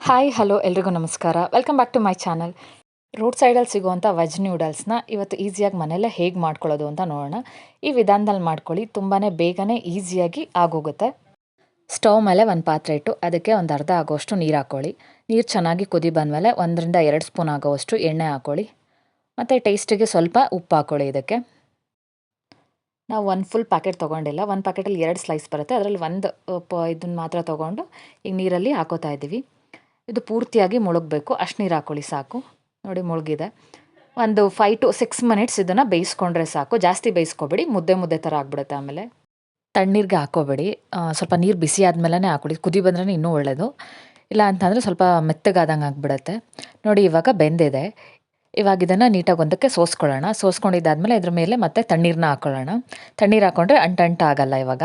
Hi hello ಎಲ್ರಿಗೂ ನಮಸ್ಕಾರ. Welcome back to my channel road ಸೈಡಲ್ಲಿ ಸಿಗುವಂಥ ವೆಜ್ ನ್ಯೂಡಲ್ಸ್ನ ಇವತ್ತು ಈಸಿಯಾಗಿ ಮನೆಯಲ್ಲೇ ಹೇಗೆ ಮಾಡ್ಕೊಳ್ಳೋದು ಅಂತ ನೋಡೋಣ. ಈ ವಿಧಾನದಲ್ಲಿ ಮಾಡ್ಕೊಳ್ಳಿ ತುಂಬಾ ಬೇಗನೆ ಈಸಿಯಾಗಿ ಆಗೋಗುತ್ತೆ. ಸ್ಟವ್ ಮೇಲೆ ಒಂದು ಪಾತ್ರೆ ಇಟ್ಟು ಅದಕ್ಕೆ ಒಂದು ಅರ್ಧ ಆಗೋಷ್ಟು ನೀರು ಹಾಕ್ಕೊಳ್ಳಿ. ನೀರು ಚೆನ್ನಾಗಿ ಕುದಿ ಬಂದಮೇಲೆ ಒಂದರಿಂದ ಎರಡು ಸ್ಪೂನ್ ಆಗೋವಷ್ಟು ಎಣ್ಣೆ ಹಾಕ್ಕೊಳ್ಳಿ. ಮತ್ತು ಟೇಸ್ಟಿಗೆ ಸ್ವಲ್ಪ ಉಪ್ಪು ಹಾಕ್ಕೊಳ್ಳಿ ಇದಕ್ಕೆ. ನಾವು ಒಂದು ಫುಲ್ ಪ್ಯಾಕೆಟ್ ತೊಗೊಂಡಿಲ್ಲ, ಒಂದು ಪ್ಯಾಕೆಟಲ್ಲಿ ಎರಡು ಸ್ಲೈಸ್ ಬರುತ್ತೆ. ಅದರಲ್ಲಿ ಒಂದು ಇದನ್ನು ಮಾತ್ರ ತೊಗೊಂಡು ಈಗ ನೀರಲ್ಲಿ ಹಾಕೋತಾ ಇದ್ದೀವಿ ಇದು ಪೂರ್ತಿಯಾಗಿ ಮುಳುಗಬೇಕು. ಅಷ್ಟು ನೀರು ಹಾಕೊಳ್ಳಿ, ಸಾಕು. ನೋಡಿ, ಮುಳುಗಿದೆ. ಒಂದು ಫೈ ಟು ಸಿಕ್ಸ್ ಮಿನಿಟ್ಸ್ ಇದನ್ನು ಬೇಯಿಸ್ಕೊಂಡ್ರೆ ಸಾಕು. ಜಾಸ್ತಿ ಬೇಯಿಸ್ಕೊಬೇಡಿ. ಮುದ್ದೆ ಮುದ್ದೆ ಥರ ಆಗ್ಬಿಡುತ್ತೆ ಆಮೇಲೆ. ತಣ್ಣೀರಿಗೆ ಹಾಕೋಬೇಡಿ ಸ್ವಲ್ಪ ನೀರು ಬಿಸಿ ಆದಮೇಲೆ ಹಾಕೊಳ್ಳಿ ಕುದಿ ಬಂದ್ರೆ ಇನ್ನೂ ಒಳ್ಳೆಯದು ಇಲ್ಲ ಅಂತಂದರೆ ಸ್ವಲ್ಪ ಮೆತ್ತಗಾದಂಗೆ ಆಗಿಬಿಡುತ್ತೆ. ನೋಡಿ, ಇವಾಗ ಬೆಂದಿದೆ. ಇವಾಗ ಇದನ್ನು ನೀಟಾಗಿ ಒಂದಕ್ಕೆ ಸೋಸ್ಕೊಳ್ಳೋಣ. ಸೋಸ್ಕೊಂಡಿದ್ದಾದ್ಮೇಲೆ ಇದ್ರ ಮೇಲೆ ಮತ್ತೆ ತಣ್ಣೀರನ್ನ ಹಾಕೊಳ್ಳೋಣ. ತಣ್ಣೀರು ಹಾಕ್ಕೊಂಡ್ರೆ ಅಂಟಂಟ ಆಗಲ್ಲ ಇವಾಗ.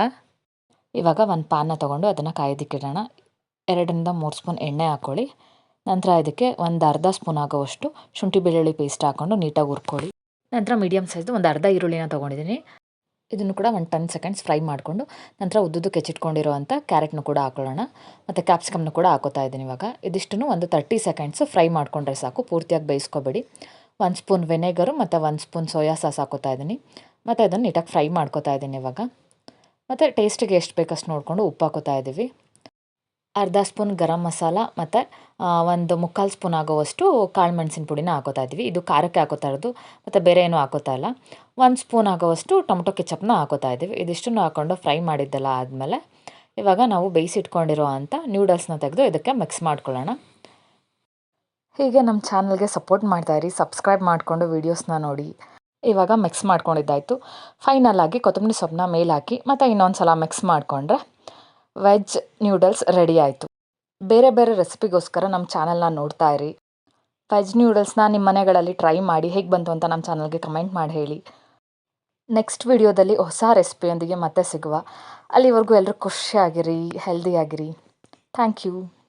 ಇವಾಗ ಒಂದು ಪಾನ ತೊಗೊಂಡು ಅದನ್ನು ಕಾಯೋದಕ್ಕಿಡೋಣ. ಎರಡರಿಂದ ಮೂರು ಸ್ಪೂನ್ ಎಣ್ಣೆ ಹಾಕ್ಕೊಳ್ಳಿ ನಂತರ ಇದಕ್ಕೆ ಒಂದು ಅರ್ಧ ಸ್ಪೂನ್ ಆಗೋವಷ್ಟು ಶುಂಠಿ ಬೆಳ್ಳುಳ್ಳಿ ಪೇಸ್ಟ್ ಹಾಕ್ಕೊಂಡು ನೀಟಾಗಿ ಹುರ್ಕೊಳ್ಳಿ. ನಂತರ ಮೀಡಿಯಮ್ ಸೈಜ್ದು ಒಂದು ಅರ್ಧ ಈರುಳ್ಳಿನ ತೊಗೊಂಡಿದ್ದೀನಿ. ಇದನ್ನು ಕೂಡ ಒಂದು ಟೆನ್ ಸೆಕೆಂಡ್ಸ್ ಫ್ರೈ ಮಾಡಿಕೊಂಡು ನಂತರ ಉದ್ದುದ್ದು ಕೆಚ್ಚಿಟ್ಕೊಂಡಿರೋ ಅಂಥ ಕ್ಯಾರೆಟ್ನು ಕೂಡ ಹಾಕೊಳ್ಳೋಣ. ಮತ್ತು ಕ್ಯಾಪ್ಸಿಕಮ್ನು ಕೂಡ ಹಾಕೋತಾ ಇದ್ದೀನಿ ಇವಾಗ. ಇದಿಷ್ಟನ್ನು ಒಂದು ತರ್ಟಿ ಸೆಕೆಂಡ್ಸ್ ಫ್ರೈ ಮಾಡಿಕೊಂಡ್ರೆ ಸಾಕು. ಪೂರ್ತಿಯಾಗಿ ಬೇಯಿಸ್ಕೊಬೇಡಿ. ಒಂದು ಸ್ಪೂನ್ ವೆನೆಗರು ಮತ್ತು ಒಂದು ಸ್ಪೂನ್ ಸೋಯಾ ಸಾಸ್ ಹಾಕೋತಾ ಇದ್ದೀನಿ. ಮತ್ತು ಅದನ್ನು ನೀಟಾಗಿ ಫ್ರೈ ಮಾಡ್ಕೋತಾ ಇದ್ದೀನಿ ಇವಾಗ. ಮತ್ತು ಟೇಸ್ಟಿಗೆ ಎಷ್ಟು ಬೇಕಷ್ಟು ನೋಡಿಕೊಂಡು ಉಪ್ಪು ಹಾಕೋತಾ ಇದ್ದೀವಿ. ಅರ್ಧ ಸ್ಪೂನ್ ಗರಂ ಮಸಾಲ ಮತ್ತು ಒಂದು ಮುಕ್ಕಾಲು ಸ್ಪೂನ್ ಆಗೋವಷ್ಟು ಕಾಳು ಮೆಣಸಿನ ಪುಡಿನ ಹಾಕೋತಾ ಇದ್ದೀವಿ ಇದು ಖಾರಕ್ಕೆ ಹಾಕೋತಾ ಇರೋದು, ಮತ್ತು ಬೇರೆ ಏನೂ ಹಾಕೋತಾ ಇಲ್ಲ. ಒಂದು ಸ್ಪೂನ್ ಆಗೋವಷ್ಟು ಟೊಮೊಟೊ ಕೆಚಪ್ನ ಹಾಕೋತಾ ಇದ್ದೀವಿ. ಇದಿಷ್ಟನ್ನು ಹಾಕ್ಕೊಂಡು ಫ್ರೈ ಮಾಡಿದ್ದೆಲ್ಲ ಆದಮೇಲೆ, ಇವಾಗ ನಾವು ಬೇಯಿಸಿಟ್ಕೊಂಡಿರೋ ಅಂಥ ನ್ಯೂಡಲ್ಸ್ನ ತೆಗೆದು ಇದಕ್ಕೆ ಮಿಕ್ಸ್ ಮಾಡ್ಕೊಳ್ಳೋಣ. ಹೀಗೆ ನಮ್ಮ ಚಾನಲ್ಗೆ ಸಪೋರ್ಟ್ ಮಾಡ್ತಾಯಿರಿ ಸಬ್ಸ್ಕ್ರೈಬ್ ಮಾಡಿಕೊಂಡು ವೀಡಿಯೋಸ್ನ ನೋಡಿ. ಇವಾಗ ಮಿಕ್ಸ್ ಮಾಡ್ಕೊಂಡಿದ್ದಾಯಿತು. ಫೈನಲ್ ಆಗಿ ಕೊತ್ತಂಬರಿ ಸೊಪ್ಪನ್ನ ಮೇಲೆ ಹಾಕಿ, ಮತ್ತು ಇನ್ನೊಂದು ಸಲ ಮಿಕ್ಸ್ ಮಾಡಿಕೊಂಡ್ರೆ ವೆಜ್ ನ್ಯೂಡಲ್ಸ್ ರೆಡಿ ಆಯಿತು. ಬೇರೆ ಬೇರೆ ರೆಸಿಪಿಗೋಸ್ಕರ ನಮ್ಮ ಚಾನಲ್ನ ನೋಡ್ತಾ ಇರಿ. ವೆಜ್ ನ್ಯೂಡಲ್ಸ್ನ ನಿಮ್ಮ ಮನೆಗಳಲ್ಲಿ ಟ್ರೈ ಮಾಡಿ ಹೇಗೆ ಬಂತು ಅಂತ ನಮ್ಮ ಚಾನಲ್ಗೆ ಕಮೆಂಟ್ ಮಾಡಿ ಹೇಳಿ. ನೆಕ್ಸ್ಟ್ ವಿಡಿಯೋದಲ್ಲಿ ಹೊಸ ರೆಸಿಪಿಯೊಂದಿಗೆ ಮತ್ತೆ ಸಿಗುವ. ಅಲ್ಲಿವರೆಗೂ ಎಲ್ಲರೂ ಖುಷಿಯಾಗಿರಿ, ಹೆಲ್ದಿಯಾಗಿರಿ. Thank you.